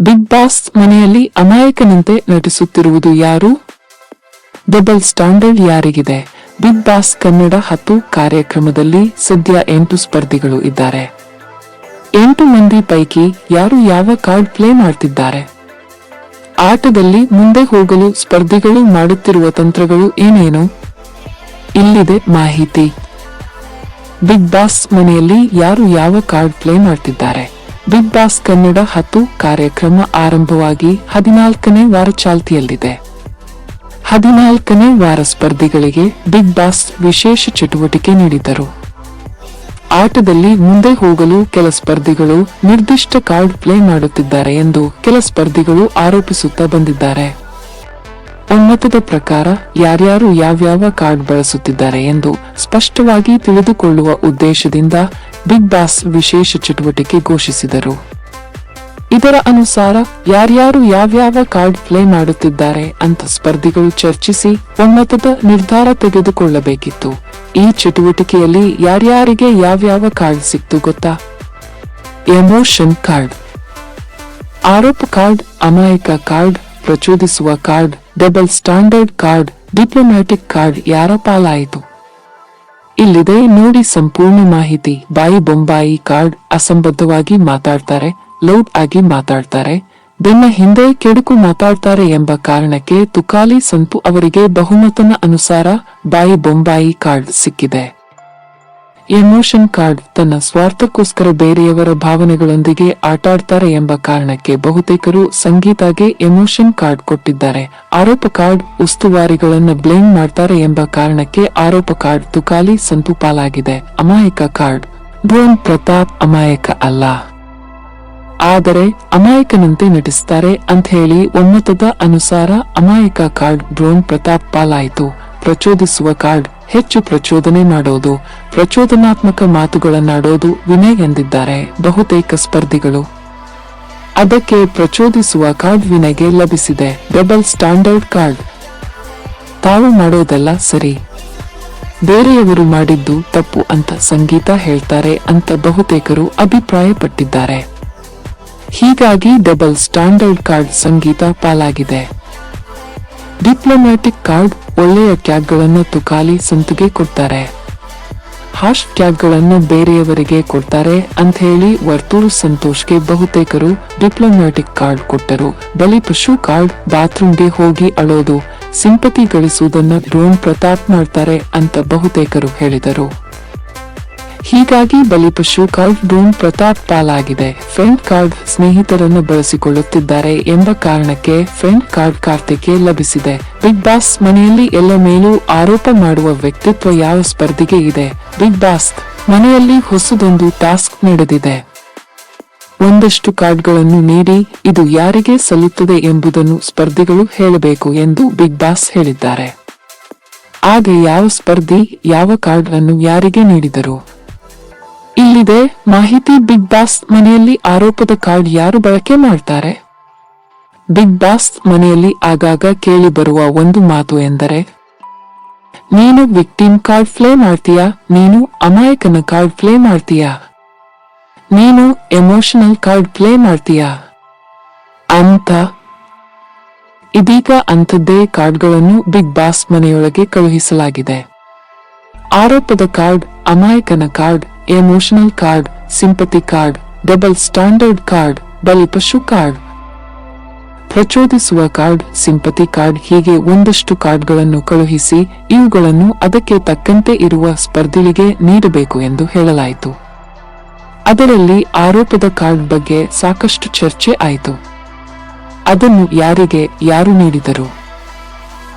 Big boss ಮನೆಯಲ್ಲಿ ಅಮಾಯಕನಂತೆ ನಟಿಸುತ್ತಿರುವುದು ಯಾರು? ಡಬಲ್ ಸ್ಟ್ಯಾಂಡರ್ಡ್ ಯಾರಿಗಿದೆ? ಬಿಗ್ ಬಾಸ್ ಕನ್ನಡ ಹತ್ತು ಕಾರ್ಯಕ್ರಮದಲ್ಲಿ ಸದ್ಯ ಎಂಟು ಸ್ಪರ್ಧಿಗಳು ಇದ್ದಾರೆ. ಎಂಟು ಮಂದಿ ಪೈಕಿ ಯಾರು ಯಾವ ಕಾರ್ಡ್ ಪ್ಲೇ ಮಾಡ್ತಿದ್ದಾರೆ? ಆಟದಲ್ಲಿ ಮುಂದೆ ಹೋಗಲು ಸ್ಪರ್ಧಿಗಳು ಮಾಡುತ್ತಿರುವ ತಂತ್ರಗಳು ಏನೇನು? ಇಲ್ಲಿದೆ ಮಾಹಿತಿ. ಬಿಗ್ ಬಾಸ್ ಮನೆಯಲ್ಲಿ ಯಾರು ಯಾವ ಕಾರ್ಡ್ ಪ್ಲೇ ಮಾಡ್ತಿದ್ದಾರೆ? ಬಿಗ್ ಬಾಸ್ ಕನ್ನಡ ಹತ್ತು ಕಾರ್ಯಕ್ರಮ ಆರಂಭವಾಗಿ ಹದಿನಾಲ್ಕನೇ ವಾರ ಚಾಲ್ತಿಯಲ್ಲಿದೆ. ಹದಿನಾಲ್ಕನೇ ವಾರ ಸ್ಪರ್ಧಿಗಳಿಗೆ ಬಿಗ್ ಬಾಸ್ ವಿಶೇಷ ಚಟುವಟಿಕೆ ನೀಡಿದರು. ಆಟದಲ್ಲಿ ಮುಂದೆ ಹೋಗಲು ಕೆಲ ಸ್ಪರ್ಧಿಗಳು ನಿರ್ದಿಷ್ಟ ಕಾರ್ಡ್ ಪ್ಲೇ ಮಾಡುತ್ತಿದ್ದಾರೆ ಎಂದು ಕೆಲ ಸ್ಪರ್ಧಿಗಳು ಆರೋಪಿಸುತ್ತಾ ಬಂದಿದ್ದಾರೆ. ಒಮ್ಮತದ ಪ್ರಕಾರ ಯಾರ್ಯಾರು ಯಾವ್ಯಾವ ಕಾರ್ಡ್ ಬಳಸುತ್ತಿದ್ದಾರೆ ಎಂದು ಸ್ಪಷ್ಟವಾಗಿ ತಿಳಿದುಕೊಳ್ಳುವ ಉದ್ದೇಶದಿಂದ ಬಿಗ್ ಬಾಸ್ ವಿಶೇಷ ಚಟುವಟಿಕೆ ಘೋಷಿಸಿದರು. ಇದರ ಅನುಸಾರ ಯಾರ್ಯಾರು ಯಾವ್ಯಾವ ಕಾರ್ಡ್ ಪ್ಲೇ ಮಾಡುತ್ತಿದ್ದಾರೆ ಅಂತ ಸ್ಪರ್ಧಿಗಳು ಚರ್ಚಿಸಿ ಒಮ್ಮತದ ನಿರ್ಧಾರ ತೆಗೆದುಕೊಳ್ಳಬೇಕಿತ್ತು. ಈ ಚಟುವಟಿಕೆಯಲ್ಲಿ ಯಾರ್ಯಾರಿಗೆ ಯಾವ್ಯಾವ ಕಾರ್ಡ್ ಸಿಕ್ತು ಗೊತ್ತಾ? Emotion card. ಆರೋಪ ಕಾರ್ಡ್, ಅಮಾಯಕ ಕಾರ್ಡ್, ಪ್ರಚೋದಿಸುವ card, double standard card, diplomatic card ಯಾರ ಪಾಲಾಯಿತು? ಇಲ್ಲಿದೆ ನೋಡಿ ಸಂಪೂರ್ಣ ಮಾಹಿತಿ. ಬಾಯಿ ಬೊಂಬಾಯಿ ಕಾರ್ಡ್ ಅಸಂಬದ್ಧವಾಗಿ ಮಾತಾಡ್ತಾರೆ, ಲೌಡ್ ಆಗಿ ಮಾತಾಡ್ತಾರೆ. ಬೆನ್ನ ಹಿಂದೆ ಕೆಡುಕು ಮಾತಾಡ್ತಾರೆ ಎಂಬ ಕಾರಣಕ್ಕೆ ತುಕಾಲಿ ಸಂಪು ಅವರಿಗೆ ಬಹುಮತನ ಅನುಸಾರ ಬಾಯಿ ಬೊಂಬಾಯಿ ಕಾರ್ಡ್ ಸಿಕ್ಕಿದೆ. ಎಮೋಷನ್ ಕಾರ್ಡ್ ತನ್ನ ಸ್ವಾರ್ಥಕ್ಕೋಸ್ಕರ ಬೇರೆಯವರ ಭಾವನೆಗಳೊಂದಿಗೆ ಆಟಾಡ್ತಾರೆ ಎಂಬ ಕಾರಣಕ್ಕೆ ಬಹುತೇಕರು ಸಂಗೀತಾಗೆ ಎಮೋಷನ್ ಕಾರ್ಡ್ ಕೊಟ್ಟಿದ್ದಾರೆ. ಆರೋಪ ಕಾರ್ಡ್ ಉಸ್ತುವಾರಿಗಳನ್ನು ಬ್ಲೇಮ್ ಮಾಡ್ತಾರೆ ಎಂಬ ಕಾರಣಕ್ಕೆ ಆರೋಪ ಕಾರ್ಡ್ ತುಕಾಲಿ ಸಂತು ಪಾಲಾಗಿದೆ. ಅಮಾಯಕ ಕಾರ್ಡ್ ಭುವನ್ ಪ್ರತಾಪ್ ಅಮಾಯಕ ಅಲ್ಲ. ಆದರೆ ಅಮಾಯಕನಂತೆ ನಟಿಸ್ತಾರೆ ಅಂತ ಹೇಳಿ ಒಮ್ಮತದ ಅನುಸಾರ ಅಮಾಯಕ ಕಾರ್ಡ್ ಡ್ರೋನ್ ಪ್ರತಾಪ್ ಪಾಲಾಯಿತು. ಪ್ರಚೋದಿಸುವ ಕಾರ್ಡ್ ಹೆಚ್ಚು ಪ್ರಚೋದನೆ ಮಾಡೋದು. ಪ್ರಚೋದನಾತ್ಮಕ ಮಾತುಗಳನ್ನಾಡೋದು ವಿನಯ್ ಎಂದಿದ್ದಾರೆ. ಬಹುತೇಕ ಸ್ಪರ್ಧಿಗಳು. ಅದಕ್ಕೆ ಪ್ರಚೋದಿಸುವ ಕಾರ್ಡ್ ವಿನಯ್ಗೆ ಲಭಿಸಿದೆ. ಡಬಲ್ ಸ್ಟ್ಯಾಂಡರ್ಡ್ ಕಾರ್ಡ್ ತಾವು ಮಾಡೋದೆಲ್ಲ ಸರಿ. ಬೇರೆಯವರು ಮಾಡಿದ್ದು ತಪ್ಪು ಅಂತ ಸಂಗೀತ ಹೇಳ್ತಾರೆ ಅಂತ ಬಹುತೇಕರು ಅಭಿಪ್ರಾಯಪಟ್ಟಿದ್ದಾರೆ. ಹೀಗಾಗಿ ಡಬಲ್ ಸ್ಟ್ಯಾಂಡರ್ಡ್ ಕಾರ್ಡ್ ಸಂಗೀತ ಪಾಲಾಗಿದೆ. ಡಿಪ್ಲೊಮ್ಯಾಟಿಕ್ ಕಾರ್ಡ್ ಒಳ್ಳೆಯ ಟ್ಯಾಗ್ಗಳನ್ನು ತುಕಾಲಿ ಸಂತಿಗೆ ಕೊಡ್ತಾರೆ. ಹಾಶ್ ಟ್ಯಾಗ್ಗಳನ್ನು ಬೇರೆಯವರಿಗೆ ಕೊಡ್ತಾರೆ ಅಂತ ಹೇಳಿ ವರ್ತೂರು ಸಂತೋಷ್ಗೆ ಬಹುತೇಕರು ಡಿಪ್ಲೊಮ್ಯಾಟಿಕ್ ಕಾರ್ಡ್ ಕೊಟ್ಟರು. ಬಲಿಪಶು ಕಾರ್ಡ್ ಬಾತ್ರೂಮ್ಗೆ ಹೋಗಿ ಅಳೋದು, ಸಿಂಪತಿ ಗಳಿಸುವುದನ್ನು ಡ್ರೋನ್ ಪ್ರತಾಪ್ ಮಾಡ್ತಾರೆ ಅಂತ ಬಹುತೇಕರು ಹೇಳಿದರು. ಹೀಗಾಗಿ ಬಲಿಪಶು ಕಾರ್ಡ್ ಡೂಮ್ ಪ್ರತಾಪ್ ಪಾಲಾಗಿದೆ. ಫ್ರೆಂಡ್ ಕಾರ್ಡ್ ಸ್ನೇಹಿತರನ್ನು ಬಳಸಿಕೊಳ್ಳುತ್ತಿದ್ದಾರೆ ಎಂಬ ಕಾರಣಕ್ಕೆ ಫ್ರೆಂಡ್ ಕಾರ್ಡ್ ಕಾರ್ತಿಕ್ಗೆ ಲಭಿಸಿದೆ. ಬಿಗ್ ಬಾಸ್ ಮನೆಯಲ್ಲಿ ಎಲ್ಲ ಮೇಲೂ ಆರೋಪ ಮಾಡುವ ವ್ಯಕ್ತಿತ್ವ ಯಾವ ಸ್ಪರ್ಧಿಗೆ ಇದೆ? ಬಿಗ್ ಬಾಸ್ ಮನೆಯಲ್ಲಿ ಹೊಸದೊಂದು ಟಾಸ್ಕ್ ನಡೆದಿದೆ. ಒಂದಷ್ಟು ಕಾರ್ಡ್ಗಳನ್ನು ನೀಡಿ, ಇದು ಯಾರಿಗೆ ಸಲ್ಲುತ್ತದೆ ಎಂಬುದನ್ನು ಸ್ಪರ್ಧಿಗಳು ಹೇಳಬೇಕು ಎಂದು ಬಿಗ್ ಬಾಸ್ ಹೇಳಿದ್ದಾರೆ. ಆಗ ಯಾವ ಸ್ಪರ್ಧಿ ಯಾವ ಕಾರ್ಡ್ ಅನ್ನು ಯಾರಿಗೆ ನೀಡಿದರು? ಇಲ್ಲಿದೆ ಮಾಹಿತಿ ಬಿಗ್ ಬಾಸ್ ಮನೆಯಲ್ಲಿ ಆರೋಪದ ಕಾರ್ಡ್ ಯಾರು ಬಳಕೆ ಮಾಡ್ತಾರೆ? ಬಿಗ್ ಬಾಸ್ ಮನೆಯಲ್ಲಿ ಆಗಾಗ ಕೇಳಿ ಬರುವ ಒಂದು ಮಾತು ಎಂದರೆ, ನೀನು ವಿಕ್ಟಿಮ್ ಕಾರ್ಡ್ ಪ್ಲೇ ಮಾಡ್ತೀಯಾ? ನೀನು ಅಮಾಯಕನ ಕಾರ್ಡ್ ಪ್ಲೇ ಮಾಡ್ತೀಯಾ? ನೀನು ಎಮೋಷನಲ್ ಕಾರ್ಡ್ ಪ್ಲೇ ಮಾಡ್ತೀಯಾ? ಅಂತ. ಇದೀಗ ಅಂಥದ್ದೇ ಕಾರ್ಡ್ಗಳನ್ನು ಬಿಗ್ ಬಾಸ್ ಮನೆಯೊಳಗೆ ಕಳುಹಿಸಲಾಗಿದೆ. ಆರೋಪದ card ಅಮಾಯಕನ card emotional card, sympathy card, double standard card ಬಲಿಪಶು card. ಪ್ರಚೋದಿಸುವ ಕಾರ್ಡ್, ಸಿಂಪತಿ ಕಾರ್ಡ್ ಹೀಗೆ ಒಂದಷ್ಟು ಕಾರ್ಡ್ಗಳನ್ನು ಕಳುಹಿಸಿ ಇವುಗಳನ್ನು ಅದಕ್ಕೆ ತಕ್ಕಂತೆ ಇರುವ ಸ್ಪರ್ಧಿಗಳಿಗೆ ನೀಡಬೇಕು ಎಂದು ಹೇಳಲಾಯಿತು. ಅದರಲ್ಲಿ ಆರೋಪದ ಕಾರ್ಡ್ ಬಗ್ಗೆ ಸಾಕಷ್ಟು ಚರ್ಚೆ ಆಯಿತು. ಅದನ್ನು ಯಾರಿಗೆ ಯಾರು ನೀಡಿದರು?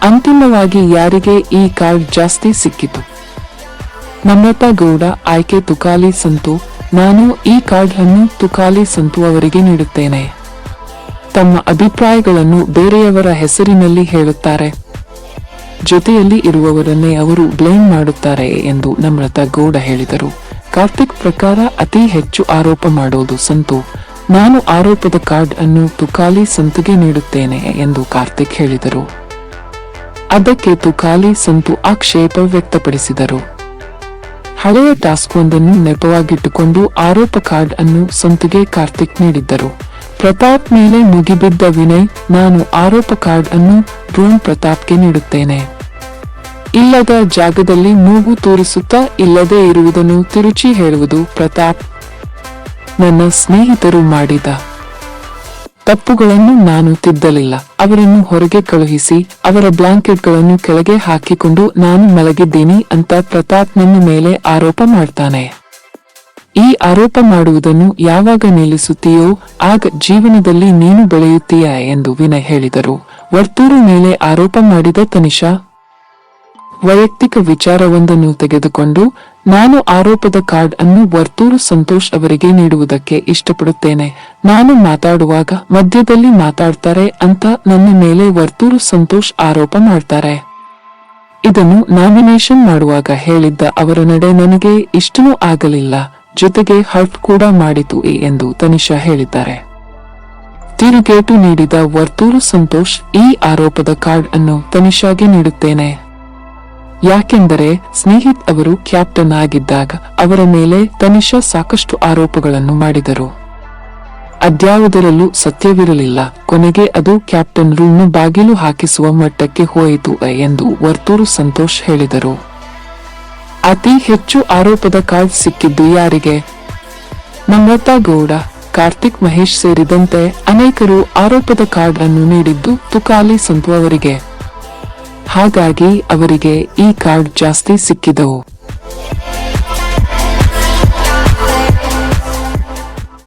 ಅಂತಿಮವಾಗಿ ಯಾರಿಗೆ ಈ ಕಾರ್ಡ್ ಜಾಸ್ತಿ ಸಿಕ್ಕಿತು? ನಮ್ರತಾ ಗೌಡ, ಆಯ್ಕೆ ತುಕಾಲಿ ಸಂತು, ನಾನು ಈ ಕಾರ್ಡ್ ಅನ್ನು ತುಕಾಲಿ ಸಂತು ಅವರಿಗೆ ನೀಡುತ್ತೇನೆ. ತಮ್ಮ ಅಭಿಪ್ರಾಯಗಳನ್ನು ಬೇರೆಯವರ ಹೆಸರಿನಲ್ಲಿ ಹೇಳುತ್ತಾರೆ. ಜೊತೆಯಲ್ಲಿ ಇರುವವರನ್ನೇ ಅವರು ಬ್ಲೇಮ್ ಮಾಡುತ್ತಾರೆ ಎಂದು ನಮ್ರತಾ ಗೌಡ ಹೇಳಿದರು. ಕಾರ್ತಿಕ್ ಪ್ರಕಾರ ಅತಿ ಹೆಚ್ಚು ಆರೋಪ ಮಾಡೋದು ಸಂತು. ನಾನು ಆರೋಪದ ಕಾರ್ಡ್ ಅನ್ನು ತುಕಾಲಿ ಸಂತುಗೆ ನೀಡುತ್ತೇನೆ ಎಂದು ಕಾರ್ತಿಕ್ ಹೇಳಿದರು. ಅದಕ್ಕೆ ತುಕಾಲಿ ಸಂತು ಆಕ್ಷೇಪ ವ್ಯಕ್ತಪಡಿಸಿದರು. ಹಳೆಯ ಟಾಸ್ಕ್ ಒಂದನ್ನು ನೆಪವಾಗಿಟ್ಟುಕೊಂಡು ಆರೋಪ ಕಾರ್ಡ್ ಅನ್ನು ಸಂತಿಗೆ ಕಾರ್ತಿಕ್ ನೀಡಿದ್ದರು. ಪ್ರತಾಪ್ ಮೇಲೆ ಮುಗಿಬಿದ್ದ ವಿನಯ್, ನಾನು ಆರೋಪ ಕಾರ್ಡ್ ಅನ್ನು ಡ್ರೋನ್ ಪ್ರತಾಪ್ಗೆ ನೀಡುತ್ತೇನೆ. ಇಲ್ಲದ ಜಾಗದಲ್ಲಿ ಮೂಗು ತೋರಿಸುತ್ತಾ ಇಲ್ಲದೆ ಇರುವುದನ್ನು ತಿರುಚಿ ಹೇಳುವುದು ಪ್ರತಾಪ್ ನನ್ನ ಸ್ನೇಹಿತರು ಮಾಡಿದ ತಪ್ಪುಗಳನ್ನು ನಾನು ತಿದ್ದಲಿಲ್ಲ. ಅವರನ್ನು ಹೊರಗೆ ಕಳುಹಿಸಿ, ಅವರ ಬ್ಲಾಂಕೆಟ್ಗಳನ್ನು ಕೆಳಗೆ ಹಾಕಿಕೊಂಡು ನಾನು ಮಲಗಿದ್ದೀನಿ ಅಂತ ಪ್ರತಾಪ್ ನನ್ನ ಮೇಲೆ ಆರೋಪ ಮಾಡ್ತಾನೆ. ಈ ಆರೋಪ ಮಾಡುವುದನ್ನು ಯಾವಾಗ ನಿಲ್ಲಿಸುತ್ತೀಯೋ, ಆಗ ಜೀವನದಲ್ಲಿ ನೀನು ಬೆಳೆಯುತ್ತೀಯ ಎಂದು ವಿನಯ್ ಹೇಳಿದರು. ವರ್ತೂರು ಮೇಲೆ ಆರೋಪ ಮಾಡಿದ ತನಿಷಾ ವೈಯಕ್ತಿಕ ವಿಚಾರವೊಂದನ್ನು ತೆಗೆದುಕೊಂಡು ನಾನು ಆರೋಪದ ಕಾರ್ಡ್ ಅನ್ನು ವರ್ತೂರು ಸಂತೋಷ್ ಅವರಿಗೆ ನೀಡುವುದಕ್ಕೆ ಇಷ್ಟಪಡುತ್ತೇನೆ. ನಾನು ಮಾತಾಡುವಾಗ ಮಧ್ಯದಲ್ಲಿ ಮಾತಾಡ್ತಾರೆ ಅಂತ ನನ್ನ ಮೇಲೆ ವರ್ತೂರು ಸಂತೋಷ್ ಆರೋಪ ಮಾಡ್ತಾರೆ. ಇದನ್ನು ನಾಮಿನೇಷನ್ ಮಾಡುವಾಗ ಹೇಳಿದ್ದ ಅವರ ನಡೆ ನನಗೆ ಇಷ್ಟನೂ ಆಗಲಿಲ್ಲ. ಜೊತೆಗೆ ಹರ್ಟ್ ಕೂಡ ಮಾಡಿತು ಎಂದು ತನಿಷಾ ಹೇಳಿದ್ದಾರೆ. ತಿರುಗೇಟು ನೀಡಿದ ವರ್ತೂರು ಸಂತೋಷ್ ಈ ಆರೋಪದ ಕಾರ್ಡ್ ಅನ್ನು ತನಿಷಾಗೆ ನೀಡುತ್ತೇನೆ. ಯಾಕೆಂದರೆ ಸ್ನೇಹಿತ್ ಅವರು ಕ್ಯಾಪ್ಟನ್ ಆಗಿದ್ದಾಗ ಅವರ ಮೇಲೆ ತನಿಷಾ ಸಾಕಷ್ಟು ಆರೋಪಗಳನ್ನು ಮಾಡಿದರು. ಅದ್ಯಾವುದರಲ್ಲೂ ಸತ್ಯವಿರಲಿಲ್ಲ. ಕೊನೆಗೆ ಅದು ಕ್ಯಾಪ್ಟನ್ ರೂಮ್ನ ಬಾಗಿಲು ಹಾಕಿಸುವ ಮಟ್ಟಕ್ಕೆ ಹೋಯಿತು ಎಂದು ವರ್ತೂರು ಸಂತೋಷ್ ಹೇಳಿದರು. ಅತಿ ಹೆಚ್ಚು ಆರೋಪದ ಕಾರ್ಡ್ ಸಿಕ್ಕಿದ್ದು ಯಾರಿಗೆ? ನಮ್ರತಾ ಗೌಡ, ಕಾರ್ತಿಕ್ ಮಹೇಶ್ ಸೇರಿದಂತೆ ಅನೇಕರು ಆರೋಪದ ಕಾರ್ಡ್ ಅನ್ನು ನೀಡಿದ್ದು ತುಕಾಲಿ ಸಂತು ಅವರಿಗೆ. ಹಾಗಾಗಿ ಅವರಿಗೆ ಈ ಕಾರ್ಡ್ ಜಾಸ್ತಿ ಸಿಕ್ಕಿದವು.